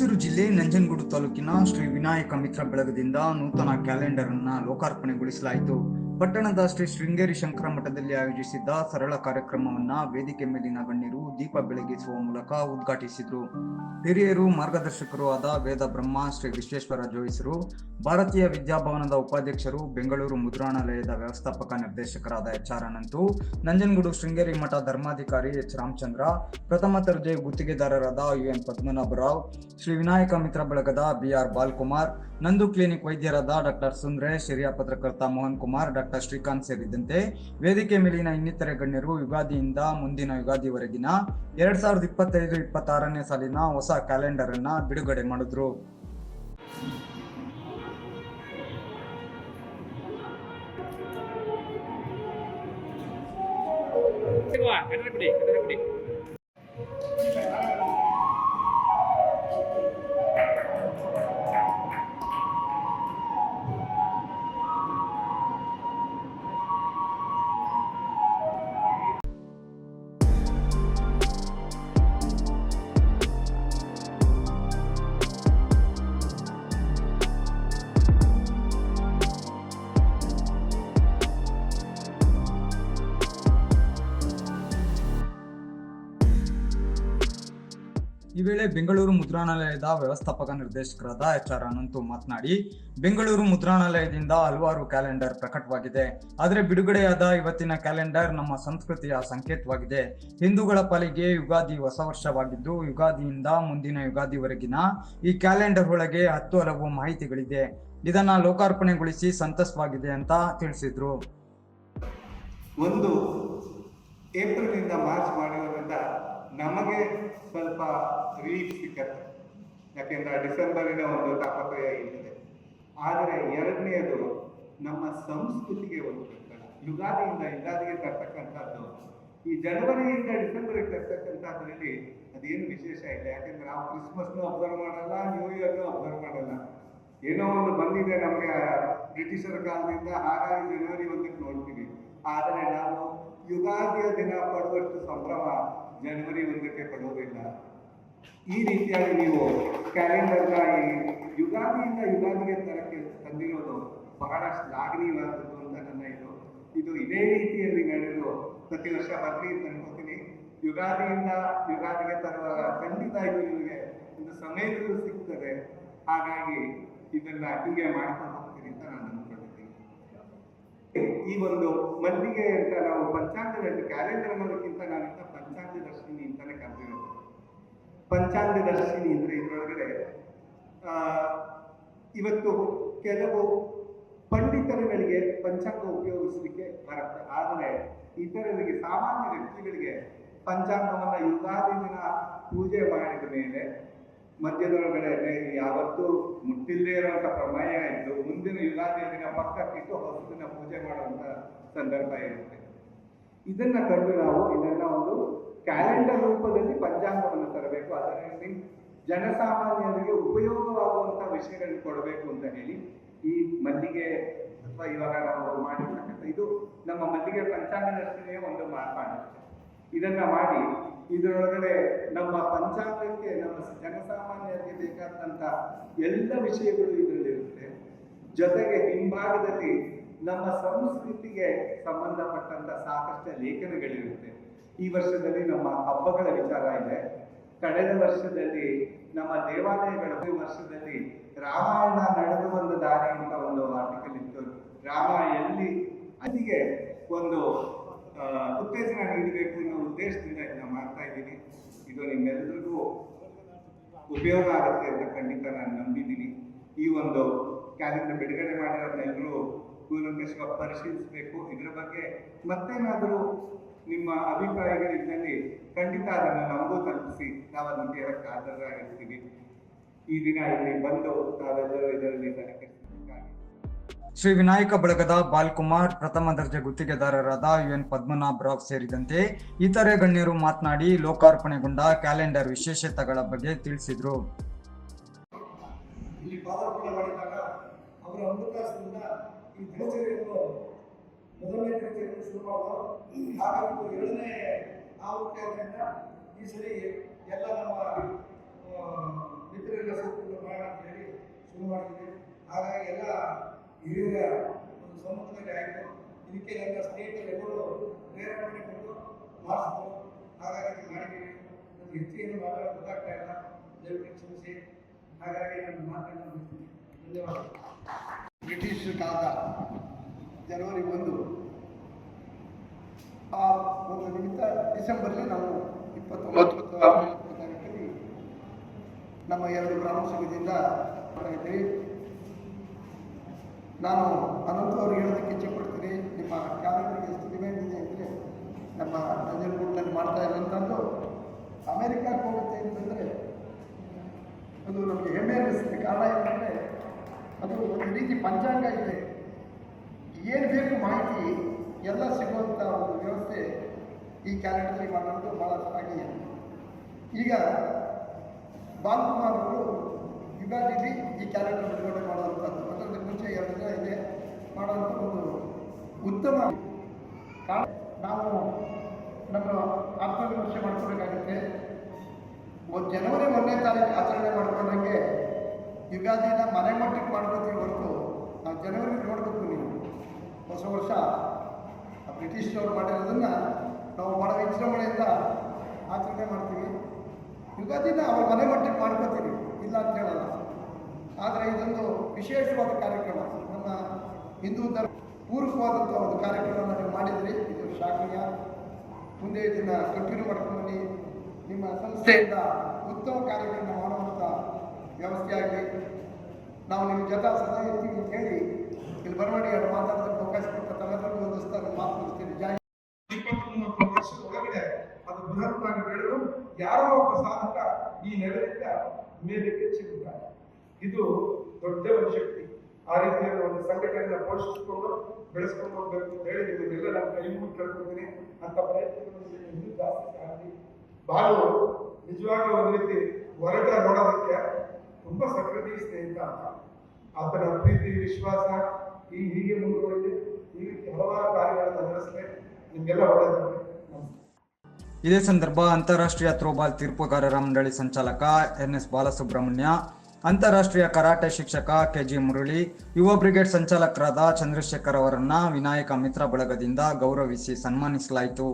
ಮೈಸೂರು ಜಿಲ್ಲೆ ನಂಜನಗೂಡು ತಾಲೂಕಿನ ಶ್ರೀ ವಿನಾಯಕ ಮಿತ್ರ ಬಳಗದಿಂದ ನೂತನ ಕ್ಯಾಲೆಂಡರ್ ಅನ್ನ ಲೋಕಾರ್ಪಣೆಗೊಳಿಸಲಾಯಿತು. ಪಟ್ಟಣದ ಶ್ರೀ ಶೃಂಗೇರಿ ಶಂಕರ ಮಠದಲ್ಲಿ ಆಯೋಜಿಸಿದ್ದ ಸರಳ ಕಾರ್ಯಕ್ರಮವನ್ನ ವೇದಿಕೆ ಮೇಲಿನ ಗಣ್ಯರು ದೀಪ ಬೆಳಗಿಸುವ ಮೂಲಕ ಉದ್ಘಾಟಿಸಿದರು. ಹಿರಿಯರು, ಮಾರ್ಗದರ್ಶಕರು ಆದ ವೇದ ಬ್ರಹ್ಮ, ಶ್ರೀ ವಿಶ್ವೇಶ್ವರ ಜೋಯಿಸರು, ಭಾರತೀಯ ವಿದ್ಯಾಭವನದ ಉಪಾಧ್ಯಕ್ಷರು, ಬೆಂಗಳೂರು ಮುದ್ರಣಾಲಯದ ವ್ಯವಸ್ಥಾಪಕ ನಿರ್ದೇಶಕರಾದ ಎಚ್ ಆರ್ ಅನಂತು, ನಂಜನಗೂಡು ಶೃಂಗೇರಿ ಮಠ ಧರ್ಮಾಧಿಕಾರಿ ಎಚ್ ರಾಮಚಂದ್ರ, ಪ್ರಥಮ ದರ್ಜೆ ಗುತ್ತಿಗೆದಾರರಾದ ಯು ಎನ್ ಪದ್ಮನಾಭರಾವ್ ಶ್ರೀ ವಿನಾಯಕ ಮಿತ್ರ ಬಳಗದ ಬಿ ಆರ್ ಬಾಲ್ಕುಮಾರ್, ನಂದು ಕ್ಲಿನಿಕ್ ವೈದ್ಯರಾದ ಡಾಕ್ಟರ್ ಸುಂದ್ರೇಶ್, ಹಿರಿಯ ಪತ್ರಕರ್ತ ಮೋಹನ್ ಕುಮಾರ್, ಡಾಕ್ಟರ್ ಶ್ರೀಕಾಂತ್ ಸೇರಿದಂತೆ ವೇದಿಕೆ ಮೇಲಿನ ಇನ್ನಿತರ ಗಣ್ಯರು ಯುಗಾದಿಯಿಂದ ಮುಂದಿನ ಯುಗಾದಿವರೆಗಿನ ಎರಡ್ ಸಾವಿರದ ಇಪ್ಪತ್ತೈದು, ಇಪ್ಪತ್ತಾರನೇ ಸಾಲಿನ ಹೊಸ ಕ್ಯಾಲೆಂಡರ್ ಅನ್ನ ಬಿಡುಗಡೆ ಮಾಡಿದ್ರು. ಬಿಡಿ ಬಿಡಿ. ಈ ವೇಳೆ ಬೆಂಗಳೂರು ಮುದ್ರಣಾಲಯದ ವ್ಯವಸ್ಥಾಪಕ ನಿರ್ದೇಶಕರಾದ ಎಚ್ ಆರ್ ಅನಂತು ಮಾತನಾಡಿ, ಬೆಂಗಳೂರು ಮುದ್ರಣಾಲಯದಿಂದ ಹಲವಾರು ಕ್ಯಾಲೆಂಡರ್ ಪ್ರಕಟವಾಗಿದೆ. ಆದರೆ ಬಿಡುಗಡೆಯಾದ ಇವತ್ತಿನ ಕ್ಯಾಲೆಂಡರ್ ನಮ್ಮ ಸಂಸ್ಕೃತಿಯ ಸಂಕೇತವಾಗಿದೆ. ಹಿಂದೂಗಳ ಪಾಲಿಗೆ ಯುಗಾದಿ ಹೊಸ ವರ್ಷವಾಗಿದ್ದು, ಯುಗಾದಿಯಿಂದ ಮುಂದಿನ ಯುಗಾದಿವರೆಗಿನ ಈ ಕ್ಯಾಲೆಂಡರ್ ಒಳಗೆ ಹತ್ತು ಹಲವು ಮಾಹಿತಿಗಳಿದೆ. ಇದನ್ನ ಲೋಕಾರ್ಪಣೆಗೊಳಿಸಿ ಸಂತಸವಾಗಿದೆ ಅಂತ ತಿಳಿಸಿದ್ರು. ಒಂದು ಏಪ್ರಿಲ್ನಿಂದ ಮಾರ್ಚ್ ಮಾಡಿರೋದ್ರಿಂದ ನಮಗೆ ಸ್ವಲ್ಪ ರಿಲೀಫ್ ಸಿಕ್ಕತ್ತೆ. ಯಾಕೆಂದ್ರೆ ಡಿಸೆಂಬರಿನ ಒಂದು ತಾಪತ್ರಯ ಇಲ್ಲಿದೆ. ಆದರೆ ಎರಡನೆಯದು ನಮ್ಮ ಸಂಸ್ಕೃತಿಗೆ ಒಂದು ಕಟ್ಟಡ. ಯುಗಾದಿಯಿಂದ ಯುಗಾದಿಗೆ ತರ್ತಕ್ಕಂಥದ್ದು. ಈ ಜನವರಿಯಿಂದ ಡಿಸೆಂಬರ್ಗೆ ತರ್ತಕ್ಕಂಥದ್ರಲ್ಲಿ ಅದೇನು ವಿಶೇಷ ಇಲ್ಲ. ಯಾಕೆಂದ್ರೆ ನಾವು ಕ್ರಿಸ್ಮಸ್ನು ಅಬ್ಸರ್ವ್ ಮಾಡಲ್ಲ ನ್ಯೂ ಇಯರ್ನು ಅಬ್ಸರ್ವ್ ಮಾಡಲ್ಲ. ಏನೋ ಒಂದು ಬಂದಿದೆ ನಮಗೆ ಬ್ರಿಟಿಷರ ಕಾಲದಿಂದ, ಹಾಗಾಗಿ ಜನವರಿ ಒಂದಕ್ಕೆ ನೋಡ್ತೀವಿ. ಆದರೆ ನಾವು ಯುಗಾದಿಯ ದಿನ ಪಡುವಷ್ಟು ಸಂಭ್ರಮ ಜನವರಿ ಒಂದಕ್ಕೆ ಕೊಡೋದಿಲ್ಲ. ಈ ರೀತಿಯಾಗಿ ನೀವು ಕ್ಯಾಲೆಂಡರ್ನ ಈ ಯುಗಾದಿಯಿಂದ ಯುಗಾದಿಗೆ ತರಕ್ಕೆ ತಂದಿರೋದು ಬಹಳ ಶ್ಲಾಘನೀಯವಾದದ್ದು ಅಂತ ನನ್ನ ಇದು. ಇದು ಇದೇ ರೀತಿಯಲ್ಲಿ ನಡೆದು ಪ್ರತಿ ವರ್ಷ ಬರಲಿ ಅಂತ ಅನ್ಕೋತೀನಿ. ಯುಗಾದಿಯಿಂದ ಯುಗಾದಿಗೆ ತರುವಾಗ ಖಂಡಿತ ಇದು ನಿಮಗೆ ಒಂದು ಸಮಯದಲ್ಲೂ ಸಿಗ್ತದೆ. ಹಾಗಾಗಿ ಇದನ್ನ ಹೀಗೆ ಮಾಡ್ಕೊಂಡು ಹೋಗ್ತೀನಿ ಅಂತ ನಾನು ಅನ್ಕೊಂಡಿದ್ದೀನಿ. ಈ ಒಂದು ಮಲ್ಲಿಗೆ ಅಂತ ನಾವು ಪಂಚಾಂಗದಲ್ಲಿ ಕ್ಯಾಲೆಂಡರ್ ಅನ್ನೋದಕ್ಕಿಂತ ನಾನಿಂತ ಪಂಚಾಂಗ ದರ್ಶಿನಿ ಅಂತಾನೆ ಕರೆದಿರೋದು. ಪಂಚಾಂಗ ದರ್ಶಿನಿ ಅಂದ್ರೆ ಇದರೊಳಗಡೆ ಇವತ್ತು ಕೆಲವು ಪಂಡಿತರುಗಳಿಗೆ ಪಂಚಾಂಗ ಉಪಯೋಗಿಸಲಿಕ್ಕೆ ಬರುತ್ತೆ. ಆದರೆ ಇತರರಿಗೆ, ಸಾಮಾನ್ಯ ವ್ಯಕ್ತಿಗಳಿಗೆ ಪಂಚಾಂಗವನ್ನ ಯುಗಾದಿ ದಿನ ಪೂಜೆ ಮಾಡಿದ ಮೇಲೆ ಮಧ್ಯದೊಳಗಡೆ ಯಾವತ್ತೂ ಮುಟ್ಟಿಲ್ಲದೆ ಇರುವಂತ ಪ್ರಮೇಯ ಇದ್ದು, ಮುಂದಿನ ಯುಗಾದಿ ದಿನ ಪಕ್ಕಕ್ಕಿಟ್ಟು ಹೊಸದಿನ ಪೂಜೆ ಮಾಡುವಂತ ಸಂದರ್ಭ ಇರುತ್ತೆ. ಇದನ್ನ ಕಂಡು ನಾವು ಇದನ್ನ ಒಂದು ಕ್ಯಾಲೆಂಡರ್ ರೂಪದಲ್ಲಿ ಪಂಚಾಂಗವನ್ನು ತರಬೇಕು. ಅದರಲ್ಲಿ ಜನಸಾಮಾನ್ಯರಿಗೆ ಉಪಯೋಗವಾಗುವಂತಹ ವಿಷಯಗಳನ್ನು ಕೊಡಬೇಕು ಅಂತ ಹೇಳಿ ಈ ಮಲ್ಲಿಗೆ ಅಥವಾ ಇವಾಗ ನಾವು ಮಾಡಿರ್ತಕ್ಕಂಥ ಇದು ನಮ್ಮ ಮಲ್ಲಿಗೆ ಪಂಚಾಂಗ ರಚನೆಯ ಒಂದು ಮಾರ್ಪಾಡು. ಇದನ್ನ ಮಾಡಿ, ಇದರೊಳಗಡೆ ನಮ್ಮ ಪಂಚಾಂಗಕ್ಕೆ ನಮ್ಮ ಜನಸಾಮಾನ್ಯರಿಗೆ ಬೇಕಾದಂತ ಎಲ್ಲ ವಿಷಯಗಳು ಇದರಲ್ಲಿರುತ್ತೆ. ಜೊತೆಗೆ ಹಿಂಭಾಗದಲ್ಲಿ ನಮ್ಮ ಸಂಸ್ಕೃತಿಗೆ ಸಂಬಂಧಪಟ್ಟಂತ ಸಾಕಷ್ಟು ಲೇಖನಗಳಿರುತ್ತೆ. ಈ ವರ್ಷದಲ್ಲಿ ನಮ್ಮ ಹಬ್ಬಗಳ ವಿಚಾರ ಇದೆ. ಕಳೆದ ವರ್ಷದಲ್ಲಿ ನಮ್ಮ ದೇವಾಲಯಗಳ ವರ್ಷದಲ್ಲಿ ರಾಮಾಯಣ ನಡೆದು ಒಂದು ದಾರಿ ಅಂತ ಒಂದು ಆರ್ಟಿಕಲ್ ಇತ್ತು. ರಾಮ ಎಲ್ಲಿ ಅಲ್ಲಿಗೆ ಒಂದು ಉತ್ತೇಜನ ನೀಡಬೇಕು ಅನ್ನೋ ಉದ್ದೇಶದಿಂದ ಇದನ್ನ ಮಾಡ್ತಾ ಇದ್ದೀನಿ. ಇದು ನಿಮ್ಮೆಲ್ಲರಿಗೂ ಉಪಯೋಗ ಆಗುತ್ತೆ ಅಂತ ಖಂಡಿತ ನಾನು ನಂಬಿದ್ದೀನಿ. ಈ ಒಂದು ಕ್ಯಾಲೆಂಡರ್ ಬಿಡುಗಡೆ ಮಾಡಿರೋದನ್ನೆಲ್ಲರೂ ಕೂಲಂಕಷವಾಗಿ ಪರಿಶೀಲಿಸಬೇಕು. ಇದರ ಬಗ್ಗೆ ಮತ್ತೇನಾದರೂ ನಿಮ್ಮ ಅಭಿಪ್ರಾಯಗಳಿದ್ದಲ್ಲಿ ಖಂಡಿತ ಅದನ್ನು ನಮಗೂ ತಲುಪಿಸಿ. ನಾವು ಅದನ್ನು ಕೇಳಕ್ಕೆ ಆಧಾರರಾಗಿರ್ತೀವಿ ಈ ದಿನ ಇಲ್ಲಿ ಬಂದು ತಾವೆಲ್ಲರೂ ಇದರಲ್ಲಿ ಸಹಕರಿಸಬೇಕಾಗಿ ಶ್ರೀ ವಿನಾಯಕ ಬಳಗದ ಬಾಲ್ಕುಮಾರ್ ಪ್ರಥಮ ದರ್ಜೆ ಗುತ್ತಿಗೆದಾರರಾದ ಯು ಎನ್ ಪದ್ಮನಾಭರಾವ್ ಸೇರಿದಂತೆ ಇತರೆ ಗಣ್ಯರು ಮಾತನಾಡಿ ಲೋಕಾರ್ಪಣೆಗೊಂಡ ಕ್ಯಾಲೆಂಡರ್ ವಿಶೇಷತೆಗಳ ಬಗ್ಗೆ ತಿಳಿಸಿದ್ರು. ಇಲ್ಲಿ ಪಾದಾರ್ಪಣೆ ಮಾಡಿದಾಗ ಅವರ ಅಮೃತಾಸದಿಂದ ಈ ದಿನಚರಿಯನ್ನು ಮೊದಲನೇ ತರಗತಿಯನ್ನು ಶುರು ಮಾಡೋದು ಹಾಗಾಗಿ ಎರಡನೇ ಆವೃತ್ತಿಯಾದ್ರಿಂದ ಈ ಸರಿ ಎಲ್ಲ ನಮ್ಮ ಮಿತ್ರರೆಲ್ಲ ಸೇರಿಕೊಂಡು ಮಾಡೋಣ ಅಂತ ಹೇಳಿ ಶುರು ಮಾಡಿದ್ವಿ. ಹಾಗಾಗಿ ಎಲ್ಲ ಹಿರಿಯ ಒಂದು ಸಂಬಂಧದಲ್ಲಿ ಆಯಿತು. ಇದಕ್ಕೆ ಎಲ್ಲ ಸ್ನೇಹಿತರು ಎಲ್ಲರೂ ಪ್ರೇರಣೆ ಕೊಟ್ಟು ಮಾಡಿಸಿದ್ರು. ಹಾಗಾಗಿ ಮಾಡಿದ್ದೀವಿ. ನನಗೆ ಹೆಚ್ಚು ಏನು ಮಾತಾಡೋದು ಗೊತ್ತಾಗ್ತಾ ಇಲ್ಲ. ದಯವಿಟ್ಟು ಕ್ಷಮಿಸಿ. ಹಾಗಾಗಿ ನಾನು ಮಾತನ್ನು ಧನ್ಯವಾದ ಬ್ರಿಟಿಷ್ ಕಾಲದ ಜನವರಿ ಒಂದು. ಆ ಒಂದು ನಿಮಿತ್ತ ಡಿಸೆಂಬರ್ಲಿ ನಾವು ಇಪ್ಪತ್ತೊಂಬತ್ತು ತಾರೀಕಲ್ಲಿ ನಮ್ಮ ಎರಡು ಗ್ರಾಮ ಸಂಘದಿಂದ ಮಾಡಿದ್ದೀವಿ ನಾನು ಅನಂತ ಅವ್ರಿಗೆ ಹೇಳೋದಕ್ಕೆ ಇಚ್ಛೆಪಡ್ತೀನಿ. ನಿಮ್ಮ ಕ್ಯಾಲೆಂಡರ್ಗೆ ಎಷ್ಟು ಡಿಮ್ಯಾಂಡ್ ಇದೆ ಅಂದರೆ ನಮ್ಮ ನಂಜನಗೂಡಿನಲ್ಲಿ ಮಾಡ್ತಾ ಇರುವಂಥದ್ದು ಅಮೇರಿಕಕ್ಕೆ ಹೋಗುತ್ತೆ ಅಂತಂದರೆ ಅದು ನಮಗೆ ಹೆಮ್ಮೆ ಅನ್ನಿಸುತ್ತೆ ಕಾರಣ ಏನಂದರೆ ಅದು ಒಂದು ರೀತಿ ಪಂಚಾಂಗ ಇದೆ. ಮಾಹಿತಿ ಎಲ್ಲ ಸಿಗುವಂಥ ಒಂದು ವ್ಯವಸ್ಥೆ ಈ ಕ್ಯಾಲೆಂಡರ್ಲಿ ಮಾಡೋದು ಭಾಳ ಚೆನ್ನಾಗಿ ಈಗ ಬಾಲಕುಮಾರ್ ಅವರು ಯುಗಾದಿಲಿ ಈ ಕ್ಯಾಲೆಂಡರ್ ಬಿಡುಗಡೆ ಮಾಡುವಂಥದ್ದು. ಅದಕ್ಕೆ ಮುಂಚೆ ಎರಡು ದಿನ ಇದೆ ಮಾಡುವಂಥ ಒಂದು ಉತ್ತಮ ನಾವು ನಮ್ಮ ಆತ್ಮವಿಮರ್ಶೆ ಮಾಡ್ಕೋಬೇಕಾಗುತ್ತೆ ಜನವರಿ ಒಂದನೇ ತಾರೀಕು ಆಚರಣೆ ಮಾಡ್ಕೊಂಡಂಗೆ ಯುಗಾದಿನ ಮನೆ ಮಟ್ಟಿಗೆ ಮಾಡ್ಕೋತೀವಿ ಹೊರತು ನಾವು ಜನವರಿ ನೋಡಬೇಕು ಹೊಸ ವರ್ಷ ಆ ಮಾಡಿರೋದನ್ನು ನಾವು ಭಾಳ ವಿಜೃಂಭಣೆಯಿಂದ ಆಚರಣೆ ಮಾಡ್ತೀವಿ. ಯುಗಾದಿನ ಅವ್ರ ಮನೆ ಮಟ್ಟಿಗೆ ಮಾಡ್ಕೋತೀವಿ, ಇಲ್ಲ ಅಂತ ಹೇಳಲ್ಲ. ಆದರೆ ಇದೊಂದು ವಿಶೇಷವಾದ ಕಾರ್ಯಕ್ರಮ. ನಮ್ಮ ಹಿಂದೂ ಧರ್ಮ ಪೂರ್ವಕವಾದಂಥ ಒಂದು ಕಾರ್ಯಕ್ರಮವನ್ನು ನೀವು ಮಾಡಿದ್ರಿ. ಇದು ಶಾಖೀಯ. ಮುಂದೆ ಇದನ್ನು ಕಂಟಿನ್ಯೂ ಮಾಡ್ಕೊಂಡು ನಿಮ್ಮ ಸಂಸ್ಥೆಯಿಂದ ಉತ್ತಮ ಕಾರ್ಯಕ್ರಮ ಮಾಡುವಂಥ ವ್ಯವಸ್ಥೆ ಆಗಲಿ ನಾವು ನಿಮ್ಮ ಜೊತೆ ಸದಾ ಇರ್ತೀವಿ ಅಂತ ಹೇಳಿ ಇಲ್ಲಿ ಬರವಣಿಗೆ ಮಾತಾಡೋದಕ್ಕೆ ಅವಕಾಶ ಕೊಟ್ಟ ತಮ್ಮೆಲ್ಲರಿಗೂ ಒಂದು ಮಾತು ಮುಗಿಸ್ತೀನಿ. ಇಪ್ಪತ್ತು ಮೂವತ್ತು ವರ್ಷದ ಒಳಗಡೆ ಅದು ಬೃಹತ್ತಾಗಿ ಬೆಳೆದು ಯಾರೋ ಒಬ್ಬ ಸಾಧಕ ಈ ನೆಲದಿಂದ ಮೇಲಕ್ಕೆ ಚಿಗುತ್ತಾರೆ ಇದು ದೊಡ್ಡ ಒಂದು ಶಕ್ತಿ. ಆ ರೀತಿಯಲ್ಲಿ ಒಂದು ಸಂಘಟನೆಯನ್ನು ಪೋಷಿಸಿಕೊಂಡು ಬೆಳೆಸ್ಕೊಂಡು ಹೋಗ್ಬೇಕು ಅಂತ ಹೇಳಿ ನಿಮ್ಮನ್ನೆಲ್ಲ ನಾನು ಕೈ ಮುಗಿ ಕೇಳ್ಕೊತೀನಿ ಅಂತ ಪ್ರಯತ್ನಗಳು ಇನ್ನೂ ಜಾಸ್ತಿ ಆಗಲಿ ಬಾಳು ನಿಜವಾಗ್ಲೂ ಒಂದು ರೀತಿ ಹೊರಟ ನೋಡೋದಕ್ಕೆ ತುಂಬಾ ಸಕ್ರಿಯ ಸ್ನೇಹಿತ ಆತನ ಪ್ರೀತಿ, ವಿಶ್ವಾಸ ಈ ಹೀಗೆ ಮುಂದುವರಿದೆ ಈ ಕಾರ್ಯಗಳನ್ನು ನಡೆಸಿದೆ ನಿಮಗೆಲ್ಲ ಒಳ್ಳೆಯದು. ಇದೇ ಸಂದರ್ಭ ಅಂತಾರಾಷ್ಟ್ರೀಯ ಥ್ರೋಬಾಲ್ ತೀರ್ಪುಗಾರರ ಮಂಡಳಿ ಸಂಚಾಲಕ ಎನ್ ಎಸ್ ಬಾಲಸುಬ್ರಹ್ಮಣ್ಯ, ಅಂತಾರಾಷ್ಟ್ರೀಯ ಕರಾಟೆ ಶಿಕ್ಷಕ ಕೆಜಿ ಮುರಳಿ, ಯುವ ಬ್ರಿಗೇಡ್ ಸಂಚಾಲಕರಾದ ಚಂದ್ರಶೇಖರ್ ಅವರನ್ನ ವಿನಾಯಕ ಮಿತ್ರ ಬಳಗದಿಂದ ಗೌರವಿಸಿ ಸನ್ಮಾನಿಸಲಾಯಿತು.